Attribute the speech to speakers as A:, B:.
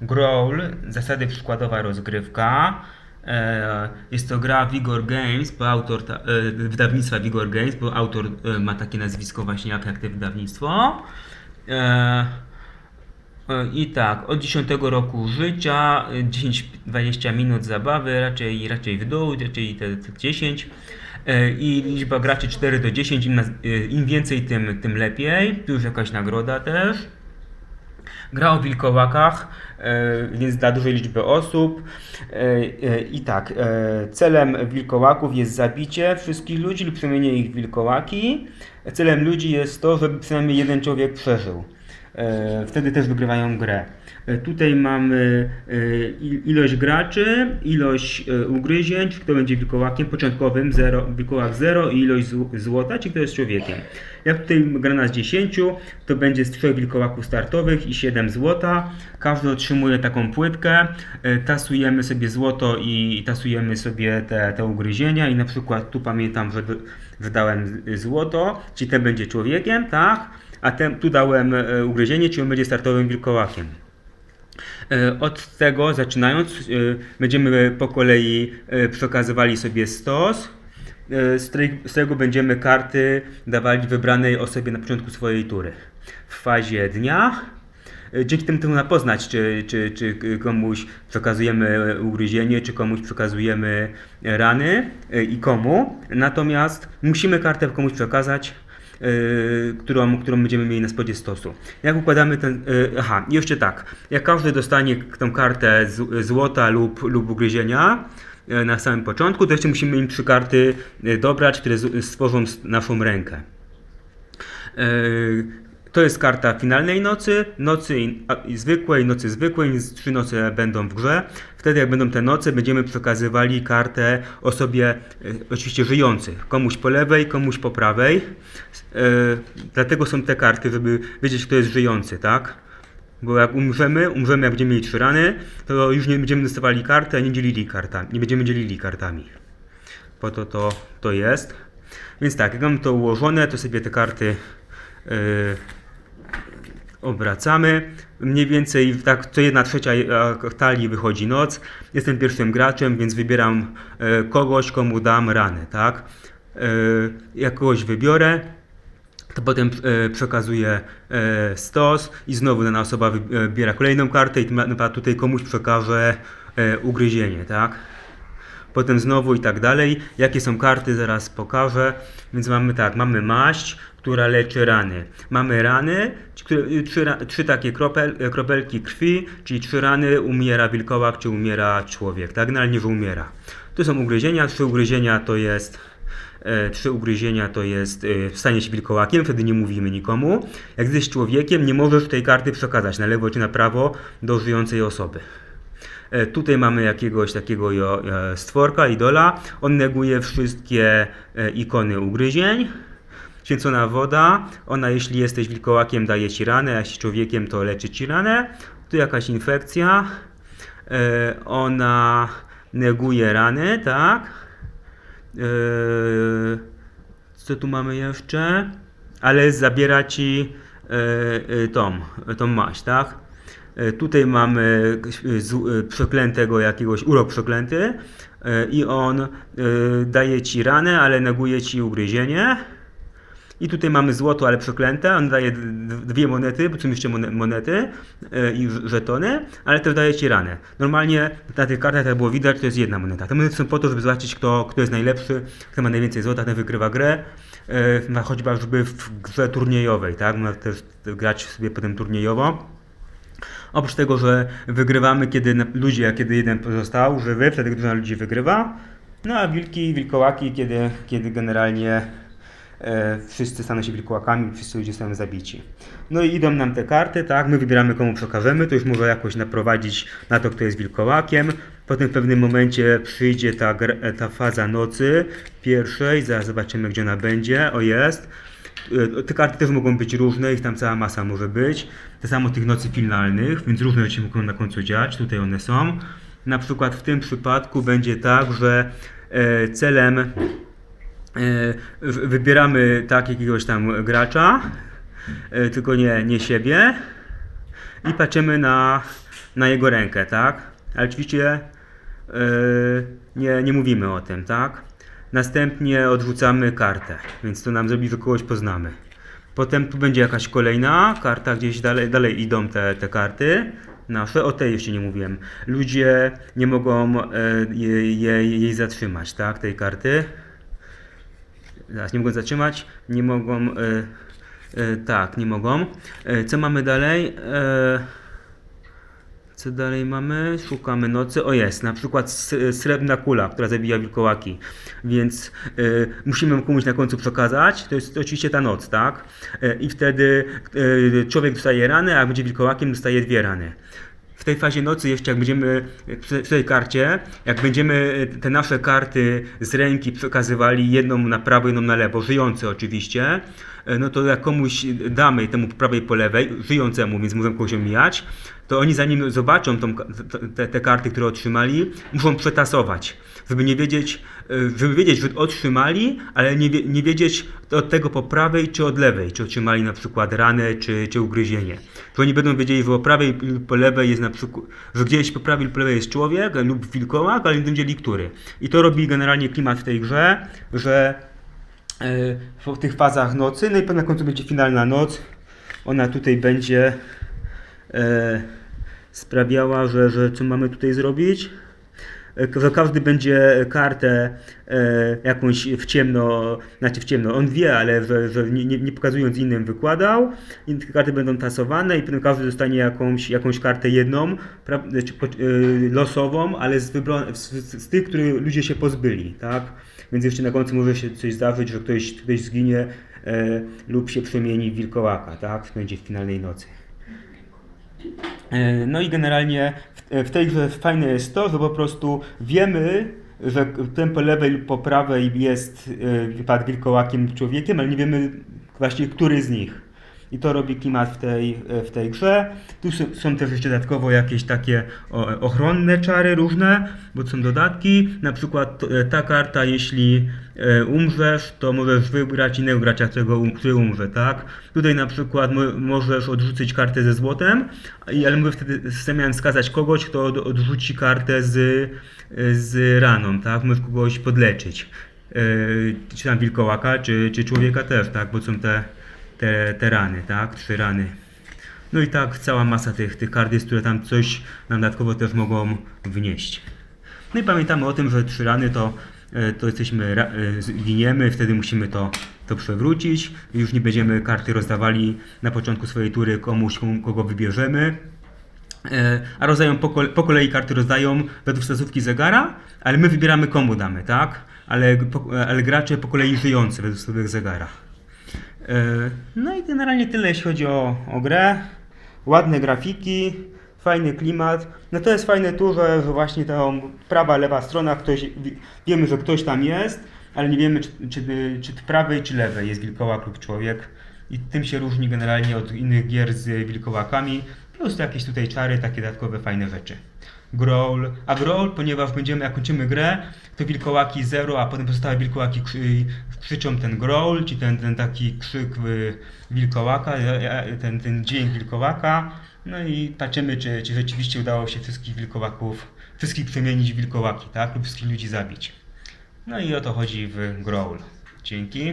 A: Growl, zasady przykładowa rozgrywka. E, Jest to gra Vigor Games, bo autor ta, e, wydawnictwa Vigor Games, bo autor e, ma takie nazwisko właśnie jak, jak wydawnictwo. I tak, od 10 roku życia, e, 10-20 minut zabawy, raczej, raczej w dół, raczej te, te 10. E, I liczba graczy 4 do 10, im, im więcej, tym, tym lepiej. Tu już jakaś nagroda też. Gra o wilkołakach, e, więc dla dużej liczby osób. E, e, I tak, celem wilkołaków jest zabicie wszystkich ludzi lub przemienienie ich w wilkołaki. Celem ludzi jest to, żeby przynajmniej jeden człowiek przeżył. E, Wtedy też wygrywają grę. E, Tutaj mamy e, ilość graczy, ilość ugryzień, czy kto będzie wilkołakiem początkowym, zero, wilkołak 0 i ilość zł- złota, czy kto jest człowiekiem. Jak tutaj gra nas 10, to będzie z 3 wilkołaków startowych i 7 złota. Każdy otrzymuje taką płytkę, tasujemy sobie złoto i tasujemy sobie te, te ugryzienia i na przykład tu pamiętam, że, d- że dałem z- złoto, czyli ten będzie człowiekiem, tak? A ten, tu dałem e, ugryzienie, czyli on będzie startowym wilkołakiem. E, Od tego zaczynając, e, będziemy po kolei przekazywali sobie stos, z którego będziemy karty dawali wybranej osobie na początku swojej tury. W fazie dnia dzięki temu można poznać, czy, czy, czy komuś przekazujemy ugryzienie, czy komuś przekazujemy rany i komu. Natomiast musimy kartę komuś przekazać, którą, którą będziemy mieli na spodzie stosu. Jak układamy ten. e, Aha, jeszcze tak. Jak każdy dostanie tą kartę złota lub, lub ugryzienia e, na samym początku, to jeszcze musimy im trzy karty e, dobrać, które stworzą naszą rękę. E, To jest karta finalnej nocy, nocy zwykłej, nocy zwykłej, więc trzy noce będą w grze. Wtedy jak będą te noce, będziemy przekazywali kartę osobie e, oczywiście żyjących. Komuś po lewej, komuś po prawej. E, Dlatego są te karty, żeby wiedzieć kto jest żyjący, tak? Bo jak umrzemy, umrzemy jak będziemy mieli trzy rany, to już nie będziemy dostawali karty, a nie dzielili kartami. Nie będziemy dzielili kartami. Po to to, to jest. Więc tak, jak mam to ułożone, to sobie te karty yy, obracamy. Mniej więcej tak co jedna trzecia e, talii wychodzi noc. Jestem pierwszym graczem, więc wybieram e, kogoś, komu dam ranę, tak? E, jak kogoś wybiorę, to potem przekazuję stos i znowu dana osoba wy- wybiera kolejną kartę i tutaj komuś przekażę e, ugryzienie, tak? Potem znowu i tak dalej. Jakie są karty, zaraz pokażę. Więc mamy tak, mamy maść, która leczy rany. Mamy rany, trzy, ra- trzy takie kropel, kropelki krwi, czyli trzy rany, umiera wilkołak, czy umiera człowiek. Tak, generalnie, że umiera. Tu są ugryzienia, trzy ugryzienia to jest e, trzy ugryzienia to jest e, stanie się wilkołakiem, wtedy nie mówimy nikomu. Jak jesteś człowiekiem, nie możesz tej karty przekazać na lewo czy na prawo do żyjącej osoby. E, Tutaj mamy jakiegoś takiego e, stworka, idola. On neguje wszystkie e, ikony ugryzień. Święcona woda. Ona, jeśli jesteś wilkołakiem, daje ci ranę, a jeśli człowiekiem, to leczy ci ranę. Tu jakaś infekcja. Ona neguje rany, tak. Co tu mamy jeszcze? Ale zabiera ci tą, tą maść, tak? E, Tutaj mamy e, e, przeklętego jakiegoś, urok przeklęty i on daje ci ranę, ale neguje ci ugryzienie. I tutaj mamy złoto, ale przeklęte. On daje dwie monety, bo są jeszcze mone- monety i żetony, ale też daje ci ranę. Normalnie na tych kartach, jak było widać, to jest jedna moneta. Te monety są po to, żeby zobaczyć, kto, kto jest najlepszy, kto ma najwięcej złota, ten wygrywa grę. Chociażby w grze turniejowej, tak? Można też grać sobie potem turniejowo. Oprócz tego, że wygrywamy, kiedy ludzie, kiedy jeden pozostał żywy, wtedy drużyna ludzi wygrywa. No a wilki, wilkołaki, kiedy, kiedy generalnie e, wszyscy staną się wilkołakami, wszyscy ludzie zostaną zabici. No i idą nam te karty, tak, my wybieramy komu przekażemy, to już może jakoś naprowadzić na to, kto jest wilkołakiem. Potem w pewnym momencie przyjdzie ta, ta faza nocy pierwszej, zaraz zobaczymy gdzie ona będzie, o jest. E, Te karty też mogą być różne, ich tam cała masa może być. To samo tych nocy finalnych, więc różne rzeczy mogą na końcu dziać, tutaj one są. Na przykład w tym przypadku będzie tak, że e, celem e, wybieramy tak jakiegoś tam gracza, tylko nie, nie siebie. i patrzymy na, na jego rękę, tak? Ale oczywiście nie, nie mówimy o tym, tak? Następnie odrzucamy kartę, więc to nam zrobi, że kogoś poznamy. Potem tu będzie jakaś kolejna karta, gdzieś dalej, dalej idą te, te karty. Nasze, o tej jeszcze nie mówiłem. Ludzie nie mogą e, jej, jej, zatrzymać, tak? Tej karty. Zaraz, nie mogą zatrzymać, nie mogą. E, e, tak, nie mogą. E, co mamy dalej? E, co dalej mamy? Szukamy nocy. O jest, na przykład srebrna kula, która zabija wilkołaki. Więc y, musimy komuś na końcu przekazać. To jest oczywiście ta noc, tak? Y, I wtedy y, człowiek dostaje rany, a jak będzie wilkołakiem, dostaje dwie rany. W tej fazie nocy jeszcze jak będziemy przy, przy tej karcie, jak będziemy te nasze karty z ręki przekazywali jedną na prawo, jedną na lewo, żyjące oczywiście, e, no to jak komuś damy temu po prawej po lewej, żyjącemu, więc możemy kogoś omijać, to oni zanim zobaczą tą, te, te karty, które otrzymali, muszą przetasować, żeby nie wiedzieć, e, żeby wiedzieć, że otrzymali, ale nie, nie wiedzieć od tego po prawej czy od lewej, czy otrzymali na przykład ranę czy, czy ugryzienie. Że oni będą wiedzieli, że po prawej lub po lewej jest na przykład, że gdzieś po prawej lub po lewej jest człowiek lub wilkołak, ale nie będą wiedzieli który. I to robi generalnie klimat w tej grze, że e, w tych fazach nocy, no i na końcu będzie finalna noc. Ona tutaj będzie sprawiała, że, że co mamy tutaj zrobić? E, Że każdy będzie kartę e, jakąś w ciemno, znaczy w ciemno, on wie, ale że, że nie, nie, pokazując innym wykładał i te karty będą tasowane i potem każdy dostanie jakąś, jakąś kartę jedną, pra, czy, po- e, losową, ale z, z, z tych, których ludzie się pozbyli, tak? Więc jeszcze na końcu może się coś zdarzyć, że ktoś, ktoś zginie e, lub się przemieni w wilkołaka, tak? Będzie w finalnej nocy. E, No i generalnie w, w tej grze fajne jest to, że po prostu wiemy, że ten po lewej lub po prawej jest e, wypadł wilkołakiem lub człowiekiem, ale nie wiemy właśnie który z nich. I to robi klimat w tej, e, w tej grze. Tu są, też jeszcze dodatkowo jakieś takie o, ochronne czary różne, bo są dodatki. Na przykład e, ta karta, jeśli e, umrzesz, to możesz wybrać innego gracza, um- który umrze, tak? Tutaj na przykład mo, możesz odrzucić kartę ze złotem, ale mówię wtedy, miałem wskazać kogoś, kto od, odrzuci kartę z, z raną, tak? Możesz kogoś podleczyć. E, czy tam wilkołaka, czy, czy człowieka też, tak? Bo są te, te, te rany, tak? Trzy rany. No i tak cała masa tych, tych kart jest, które tam coś nam dodatkowo też mogą wnieść. No i pamiętamy o tym, że trzy rany to, e, to jesteśmy, e, zginiemy, wtedy musimy to, to przewrócić. Już nie będziemy karty rozdawali na początku swojej tury komuś, komu- kogo wybierzemy. E, A rozdają po, po kolei karty rozdają według wskazówki zegara, ale my wybieramy komu damy, tak? Ale, ale gracze po kolei żyjący według wskazówek zegara. E, No i generalnie tyle, jeśli chodzi o, o grę. Ładne grafiki, fajny klimat. No to jest fajne tu, że, właśnie ta prawa, lewa strona, ktoś, wi- wiemy, że ktoś tam jest, ale nie wiemy, czy, czy, czy prawej, czy lewej jest wilkołak lub człowiek. I tym się różni generalnie od innych gier z wilkołakami. Plus jakieś tutaj czary, takie dodatkowe fajne rzeczy. Growl, a growl, ponieważ będziemy, jak kończymy grę, to wilkołaki zero, a potem pozostałe wilkołaki krzyczą ten growl, czy ten, ten taki krzyk y, wilkołaka, ten, ten dźwięk wilkołaka. No i patrzymy, czy, czy rzeczywiście udało się wszystkich wilkołaków, wszystkich przemienić w wilkołaki, tak? Lub wszystkich ludzi zabić. No i o to chodzi w growl. Dzięki.